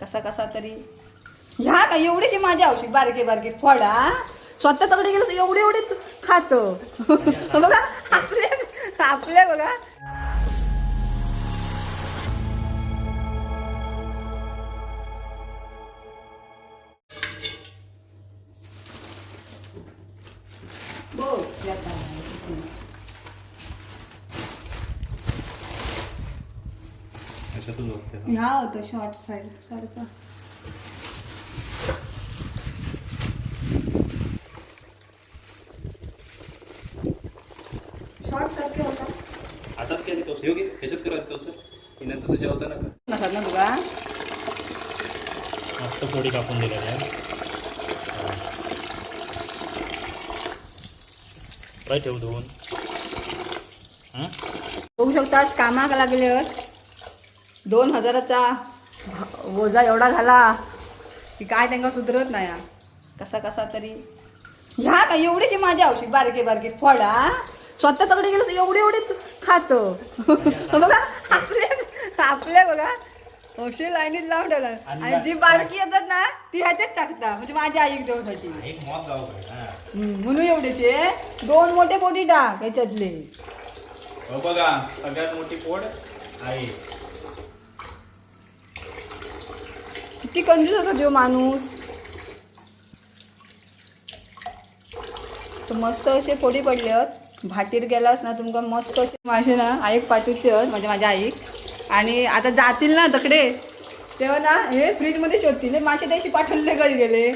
कसा कसा तरी. ह्या का एवढे जी माझी औषध बारके बारके फळा स्वतः तकडे गेलं एवढे एवढे खात. बघा आपल्या आपल्या बघा. ह्या होतं शॉर्ट साईड सारखा. शॉर्ट सारखे होता. केली तो योगी ह्याच्यात करत तो सर की नंतर तुझ्या होता ना मस्त पोळी कापून दिलेली आहे. ठेव हं? बघू शकतास कामाक लागले दोन हजाराचा वजा एवढा झाला की काय त्यांना सुधरत नाही. कसा कसा तरी. ह्या का एवढी जी माझी औषध बारके बारके फळा स्वतः तकडे गेलं एवढे एवढे खात. बघा आपले आपले बघा औषध लाईनीत लावून ठेवला. आणि जी बारकी येतात ना ती ह्याच्यात टाकता. म्हणजे माझ्या आई हां. म्हणून एवढेचे दोन मोठे पोटी टाक ह्याच्यातले हो बघा सगळ्यात मोठी पोड आहे. किती कंजूस होता जो माणूस? मस्त असे फोडी पडले भाटीर गेलास ना तुमका मस्त असे मासे ना आईक पाठवचे म्हणजे माझ्या आईक आणि आता जातील ना तकडे तेव्हा ना हे फ्रीजमध्ये शोधतील. हे मासे त्याशी पाठवले कधी गेले.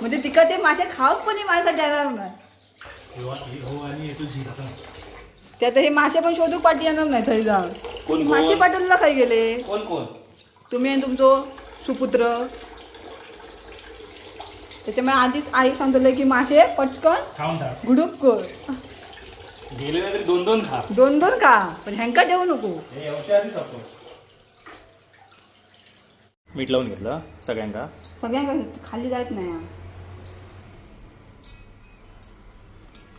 म्हणजे तिका ते मासे खाऊक पण हे माणसा देणार नाही हो आणि येतो झिरचा ते आता हे मासे पण शोधूक पाठी येणार नाही थंय जाऊन. मासे? पाठवला खाई गेले? कोण कोण? तुम्ही तुमचो? सुपुत्र. त्याच्यामुळे आधीच आई सांगतलं की मासे पटकन गुडूप कर. गेले नाही तरी दोन दोन खा. दोन दोन का पण ह्यांका ठेवू नको. हे मीठ लावून घेतलं सगळ्यांका. सगळ्यांका खाली जात नाही.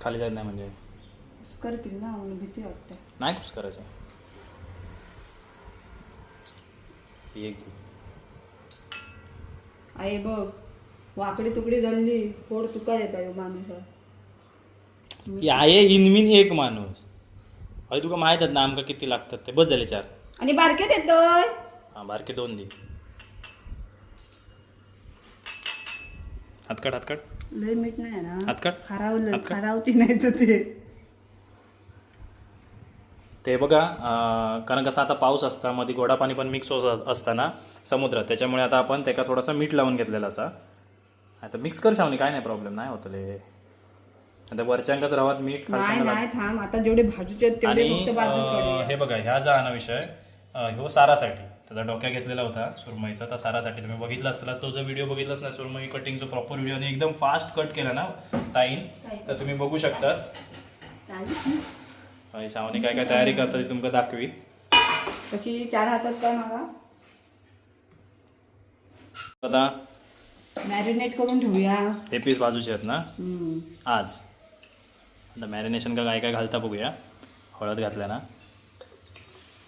खाली जात नाही म्हणजे? करतील ना म्हणून भीती वाटते. नाही कुछ करायचं. ही एक. आई बघ वाकडी तुकडी धरली फोड तुका येता ह्यो माणूस. आहे इनमिन एक माणूस. हय तुका माहीत ना आमका किती लागतात ते? बस झाले चार. आणि बारकेत येतोय हा बारके दोन दे. हातकाट हातकाट लय मीठ नाही ना. हातकाट खारावलं हातकाट. खारावती नाही तर ते. ते बघा कारण कसं आता पाऊस असता मध्ये गोडा पाणी पण मिक्स होत असताना समुद्रात त्याच्यामुळे आता आपण त्याका थोडासा मीठ लावून घेतलेला असा. आता मिक्स कर शावनी काय नाही प्रॉब्लेम नाही होत ले आता वरच्यांकाच रवात मीठ नाही खालच्यांका नाही थांब आता जेवढे भाजूचे आणि हे बघा ह्या जा ना विषय. ह्यो सारासाठी. त्याचा डोक्या घेतलेला होता सुरमईचा तर सारासाठी. तुम्ही बघितला असताना तो जो व्हिडिओ बघितलाच ना सुरमई कटिंगचा प्रॉपर व्हिडिओ आणि एकदम फास्ट कट केला ना ताईन तर तुम्ही बघू शकतास. शावनी काय काय तयारी करता ती तुमका दाखवीत. कशी चार हातात काय मला आता मॅरिनेट करून ठेवूया. हे पीस बाजूचे आहेत ना? हम्म. आज. आता मॅरिनेशन का काय काय घालता बघूया. हळद घातल्या ना.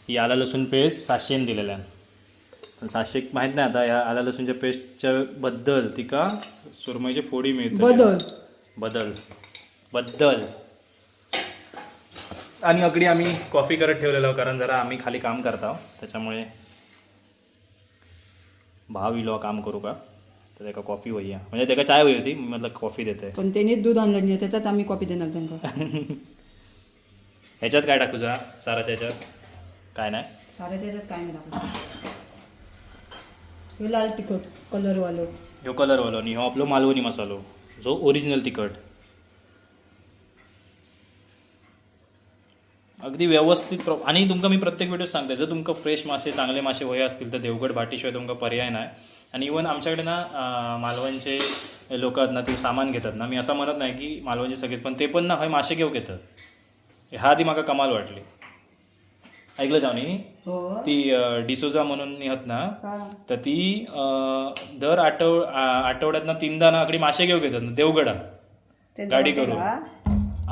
ही आला लसूण पेस्ट सातशेन दिलेल्या पण सातशे माहीत नाही आता या आला लसूणच्या पेस्टच्या बद्दल ती का सुरमईची फोडी मिळते. बदल. बदल. बद्दल. आणि अगदी आम्ही कॉफी करत ठेवलेलो कारण जरा आम्ही खाली काम करता त्याच्यामुळे भाव इलो काम करू का? तर त्याका कॉफी वया म्हणजे त्याका चाय वही होती मी म्हटलं कॉफी देते. पण त्यांनी दूध आणलं नाही त्याच्यात आम्ही कॉपी देणार त्यांना ह्याच्यात काय टाकू जा साराच्या ह्याच्यात? काय नाही? सारे त्याच्यात काय नाही टाकलं हे लाल तिखट कलरवालं. ह्यो कलर वालो आणि ह्यो आपलो मालवणी मसालो जो ओरिजिनल तिखट. अगदी व्यवस्थित प्र आणि तुमका मी प्रत्येक व्हिडिओ सांगते जर तुमका फ्रेश मासे चांगले मासे होय असतील तर देवगड भाटीशिवाय तुमका पर्याय नाही. आणि इवन आमच्याकडे ना मालवणचे लोक आहेत ना ते सामान घेतात ना. मी असं म्हणत नाही की मालवणचे सगळेच पण ते पण ना हय मासे घेऊ घेतात. ह्या आधी म्हाका कमाल वाटली. ऐकलं जावनी हो. ती डिसोजा म्हणून निहत ना? तर ती दर आठव आ- आठवड्यातनं तीनदा ना मासे घेऊ घेतात ना देवगडा. गाडी जवळ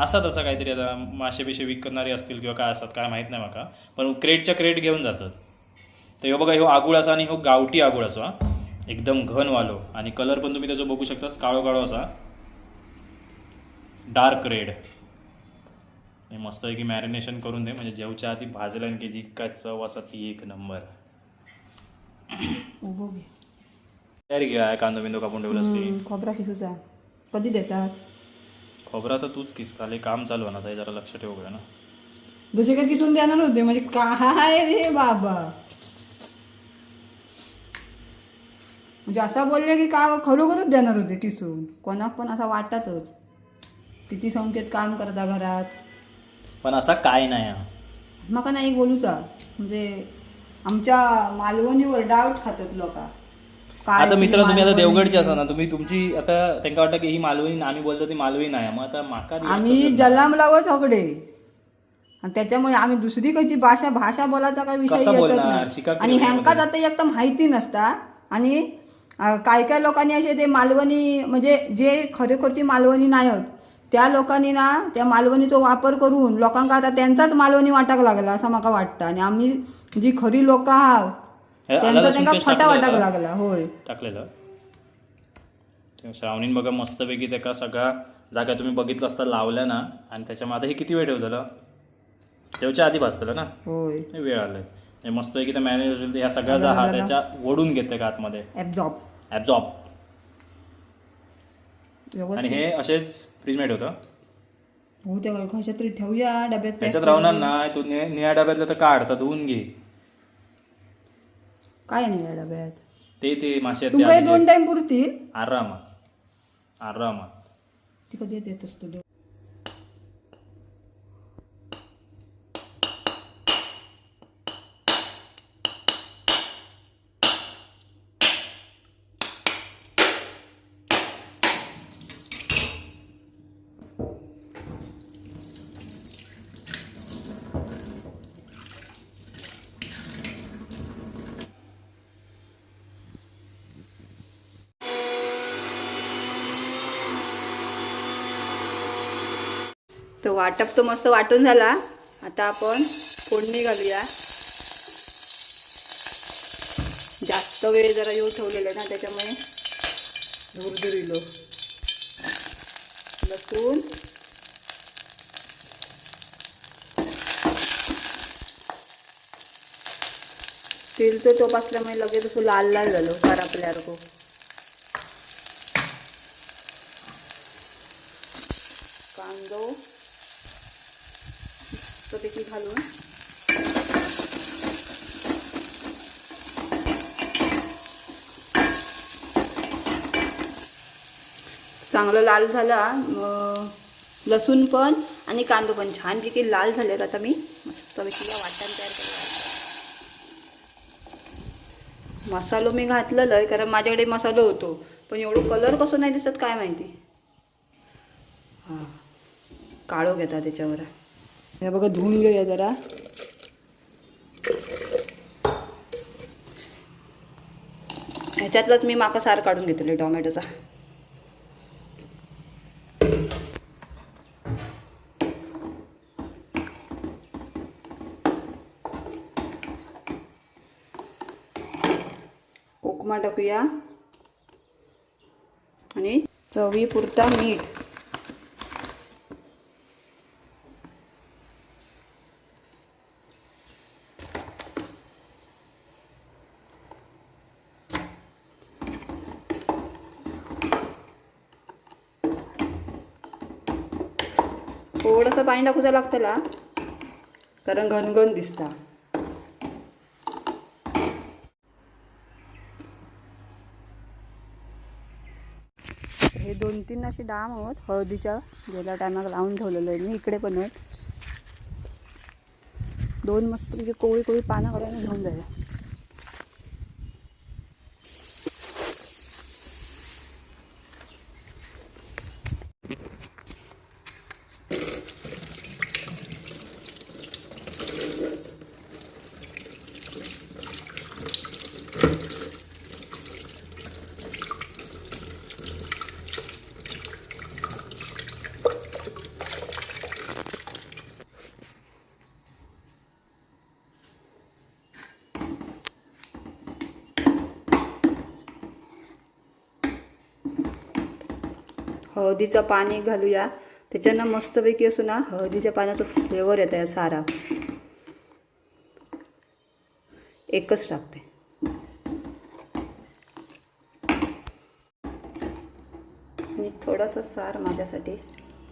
असं काहीतरी आता मासे बिशे विकणारे असतील किंवा काय असतात काय माहीत नाही माका. पण क्रेटच्या क्रेट घेऊन जातात. तर ह्यो बघा ह्यो आगुळ असा आणि ह्यो गावठी आगुळ असो हा. एकदम घन वालो आणि कलर पण तुम्ही त्याचं बघू शकता काळो काळो असा. Dark red. हे मस्त आहे की मॅरिनेशन करून दे म्हणजे जेवच्या आधी भाजलं की जी काय चव असा ती एक नंबर. तयारी घ्या कांदो बिंदो कापून ठेवलंस ती. हम्म, खोबरा शिसूचा. कधी देतास? खोबरा तर तूच किस खाली काम चालू आहे ना ते जरा लक्ष ठेवू ना. दुसरे काय किसून देणार होते म्हणजे काय रे बाबा? म्हणजे असं बोलले की का खरोखरच देणार होते किसून? कोणाक पण असा वाटतच. किती संख्येत काम करता घरात. पण असा काय नाही हा. म्हाका नाही बोलूचा. म्हणजे आमच्या मालवणीवर डाऊट खातात लोक. आता मित्र तुम्ही आता देवगडचे असा ना तुम्ही तुमची आता त्यांना वाटतं की ही मालवणी आम्ही बोलतो ती मालवणी नाही मग आता माका आम्ही नाही. जलामलावच हकडे आणि त्याच्यामुळे आम्ही दुसरी खयची भाषा भाषा बोलायचा काय विषय येतच? नाही. शिका आणि नाही ह्यांका आता एकदम माहिती नसता आणि अं, काय काय लोकांनी असे ते मालवणी म्हणजे जे खरेखुरची मालवणी नाही होत त्या लोकांनी ना त्या मालवणीचा वापर करून लोकांका आता त्यांचाच मालवणी वाटाक लागला असं मला वाटतं आणि आम्ही जी खरी लोक आहात त्यांचा त्यांना पेस्ट फटा टाकलं वाटाक का? लागला होय. टाकलेलं. श्रावणीन बघा मस्तपैकी त्याका सगळा जागा तुम्ही बघितलं असता लावल्या ना. आणि त्याच्यामध्ये हे किती वेळ ठेवलेलं? जेवच्या आधी भाजतलं ना? होय. वेळ आलाय. हे मस्तपैकी त्या मॅनेज असेल ह्या सगळ्याचा हा त्याच्या ओढून घेते का आतमध्ये? ॲब्झॉर्ब ॲब्झॉर्ब आणि हे असेच फ्रीजमध्ये होतं हो ते कशा तरी ठेवूया डब्यात त्याच्यात. राहणार ना तू निळ्या डब्यातलं तर काढ तर धुवून घे. काय नाही या डब्यात ते ते मासे तुमका हे. दोन टाइम पुरतील आरामात आरामात ती कधी देत असतो तर वाटप तर मस्त वाटून झाला. आता आपण फोडणी घालूया. जास्त वेळ जरा येऊ ठेवलेलं ना त्याच्यामुळे. धुरधुरिलो लसूण. तेलचं चोप असल्यामुळे लगेच असं लाल लाल झालं करापल्यासारखं कांदो मस्तपैकी घालून चांगलं लाल झाला लसूण पण आणि कांदो पण छानपैकी लाल झाले आता मी. मस्तपैकी या वाटण तयार केलं मसालो मी घातलेलं आहे कारण माझ्याकडे मसालो होतो. पण एवढं कलर कसं नाही दिसत काय माहिती? हां. काळो घेता त्याच्यावर. हे बघा धुवून घेऊया जरा. ह्याच्यातलाच मी माका सार काढून घेतले टोमॅटोचा. कोकमा टाकूया. आणि चवीपुरता मीठ. थोडंसं पाणी टाकूचं लागतला कारण घनघन दिसता हे दोन तीन असे डाम आहोत. हळदीच्या गेल्या टायमाला लावून ठेवलेलं आहे. मी इकडे पण आहेत. दोन मस्त म्हणजे कोळी कोळी पानं काढून घेऊन जायला हळदीचं पाणी घालूया. त्याच्यानं मस्तपैकी असं ना हळदीच्या पाण्याचं फ्लेवर येतं या सारा एकच टाकते. मी थोडंसं सार माझ्यासाठी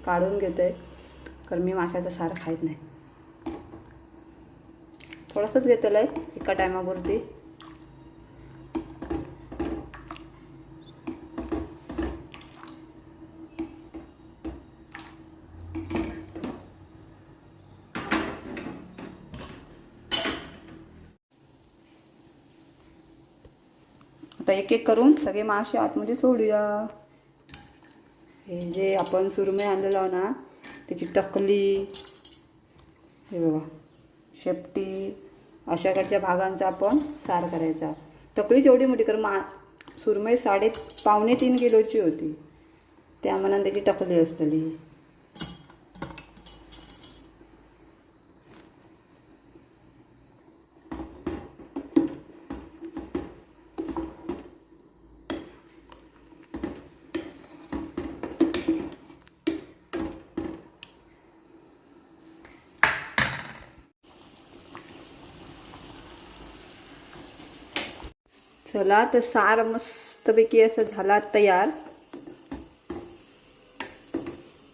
काढून घेतोय. कारण मी माशाचा सार खायत नाही. थोडंसंच घेतलं आहे एका टायमापुरती आता एक एक करून सगळे मासे आतमध्ये सोडूया. हे जे आपण सुरमे आणलेलो आहो ना त्याची टकली हे बघा शेपटी अशाकडच्या भागांचा आपण सार करायचा. टकली एवढी मोठी कारण मा सुरमई साडे पावणे तीन किलोची होती. त्या त्याची टकली असतली. चला तर सार मस्तपैकी असं झाला तयार.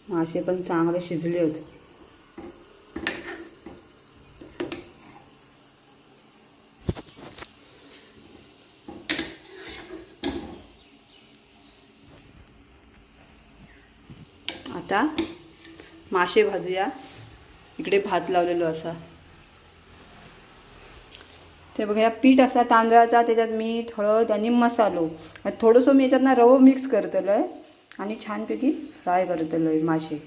मासे पण चांगले शिजले होते. आता मासे भाजूया. इकडे भात लावलेलो असा. ते बघा या पीठ असा तांदळाचा त्याच्यात मीठ हळद आणि मसालो. थोडंसं मी याच्यात ना रवो मिक्स करतलो आहे आणि छानपैकी फ्राय करतलो आहे मासे.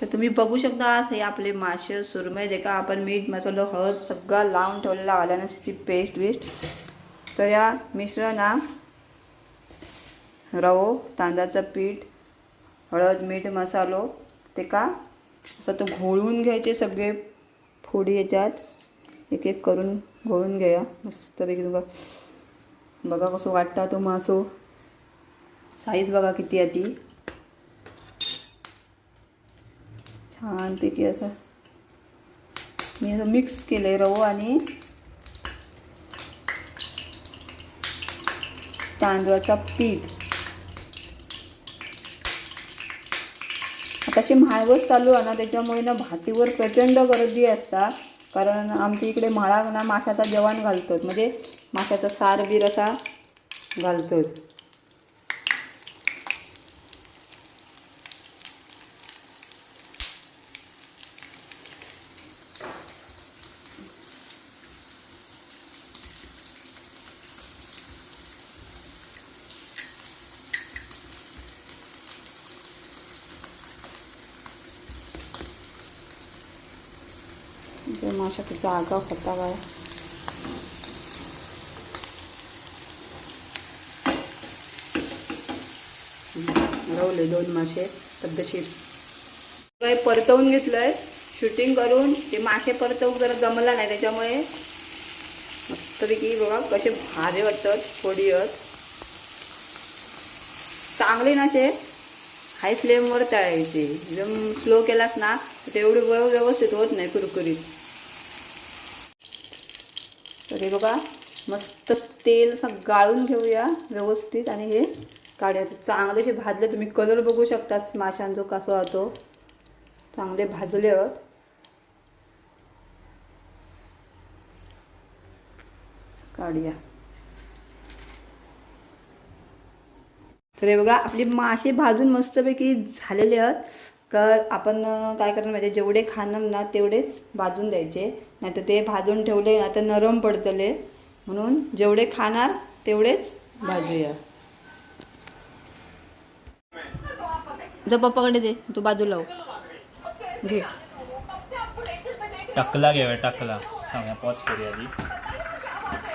तर तुम्ही बघू शकता हे आपले मासे सुरमई जे आपण मीठ मसालो हळद सगळा लावून ठेवलेला आल्यानसची पेस्ट वेस्ट तर या मिश्रणा रवो तांदळाचं पीठ हळद मीठ मसालो ते का असं तो घोळून घ्यायचे सगळे फोडी याच्यात. एक एक करून घोळून घ्या. मस्तपैकी तुका बघा कसं वाटता तो मासो. साईज बघा किती आहे ती. छानपैकी असं. मी असं मिक्स केलं आहे रवो आणि तांदळाचा पीठ. आता अशी म्हाळवस चालू आहे ना त्याच्यामुळे ना भातीवर प्रचंड गर्दी असतात कारण आमच्या इकडे म्हाळा ना माशाचा जेवण घालतात. म्हणजे माशाचा सार बीर असा घालतात ते माशाची जागा होता काय रवले दोन मासे पद्धतशीर काय परतवून घेतलंय शूटिंग करून ते मासे परतवून जरा जमला नाही त्याच्यामुळे. मस्तपैकी बघा कसे भारे वाटतात थोडी आहेत चांगले नाशे हाय फ्लेमवर तळायचे. एकदम स्लो केलास ना तर तेवढे व्यवस्थित होत नाही कुरकुरीत. तर हे बघा मस्त तेल असं गाळून घेऊया व्यवस्थित. आणि हे काढायचं चांगले असे भाजले तुम्ही कलर बघू शकता माशांचो कसं होतो. चांगले भाजले. आहोत काढूया. तर हे बघा आपली मासे भाजून मस्तपैकी झालेले आहेत. तर आपण काय करणार म्हणजे जेवढे खाणार ना तेवढेच भाजून द्यायचे. नाहीतर ते भाजून ठेवले ना तर नरम पडतले. म्हणून जेवढे खाणार तेवढेच भाजूया. जो पप्पाकडे दे. तू बाजूला हो. घे. टकला घेऊया टकला. हा पॉज करूया आधी.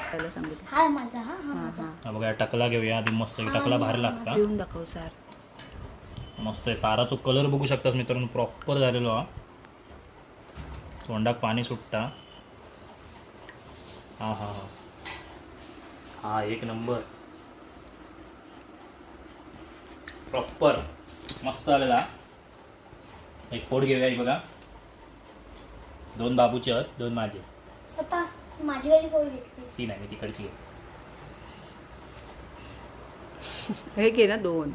त्याला सांगितलं. हा माझा हा हा हां हां. हा बघा टकला घेऊया आधी. मस्त टकला भारी लागता. येऊन दाखव सर. मस्त आहे. साराचा कलर बघू शकतास मित्रांनो प्रॉपर झालेलो हा. तोंडाक पाणी सुटता हा हा हा. हा एक नंबर. प्रॉपर मस्त आलेला. एक फोड घेऊया बघा. दोन बाबूचे आहेत दोन माझे माझी वाली फोड घेतलीस ती नाही मी तिकडची घेते हे घे ना दोन.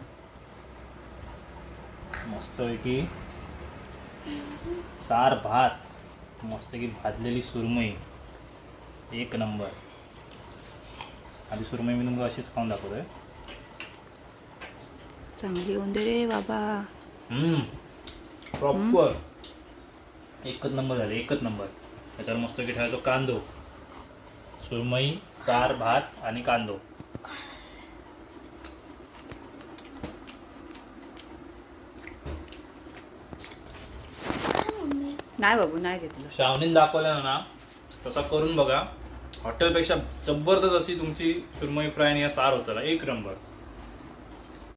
मस्त की सार भात मस्त की भाजलेली सुरमई. एक नंबर. आधी सुरमई मी अशीच खाऊन दाखवतोय. चांगली होऊन दे रे बाबा प्रॉपर एकच नंबर झाले एकच नंबर. त्याच्यावर मस्त की ठेवायचो कांदो. सुरमई सार भात आणि कांदो. नाही बाबू नाही घेतलं. श्रावणीन दाखवलं ना तसा करून बघा. हॉटेलपेक्षा जबरदस्त अशी तुमची सुरमई फ्राय आणि या सार होताला. एक नंबर.